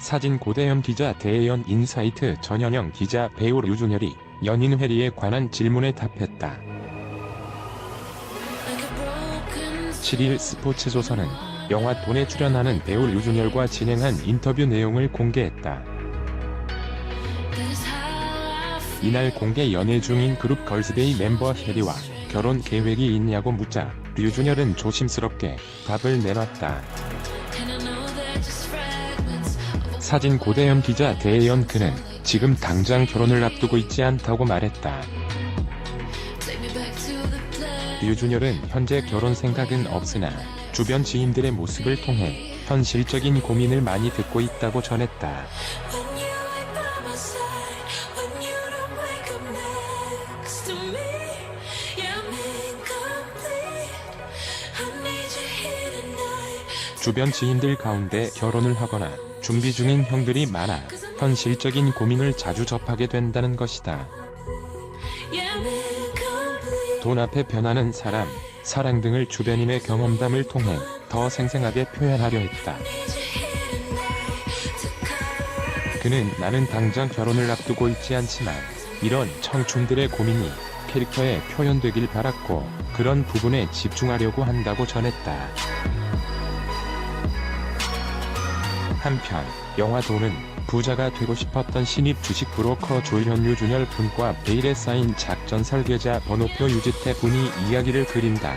사진 고대현 기자 대연 인사이트 전현영 기자 배우 류준열이 연인 회리에 관한 질문에 답했다. 7일 스포츠조선은 영화 돈에 출연하는 배우 류준열과 진행한 인터뷰 내용을 공개했다. 이날 공개 연애 중인 그룹 걸스데이 멤버 혜리와 결혼 계획이 있냐고 묻자 류준열은 조심스럽게 답을 내놨다. 사진 고대현 기자 대연 그는 지금 당장 결혼을 앞두고 있지 않다고 말했다. 류준열은 현재 결혼 생각은 없으나 주변 지인들의 모습을 통해 현실적인 고민을 많이 듣고 있다고 전했다. 주변 지인들 가운데 결혼을 하거나 준비 중인 형들이 많아 현실적인 고민을 자주 접하게 된다는 것이다. 돈 앞에 변하는 사람, 사랑 등을 주변인의 경험담을 통해 더 생생하게 표현하려 했다. 그는 나는 당장 결혼을 앞두고 있지 않지만 이런 청춘들의 고민이 캐릭터에 표현되길 바랐고 그런 부분에 집중하려고 한다고 전했다. 한편 영화 돈은 부자가 되고 싶었던 신입 주식 브로커 조현유 준열 분과 베일에 쌓인 작전 설계자 번호표 유지태 분이 이야기를 그린다.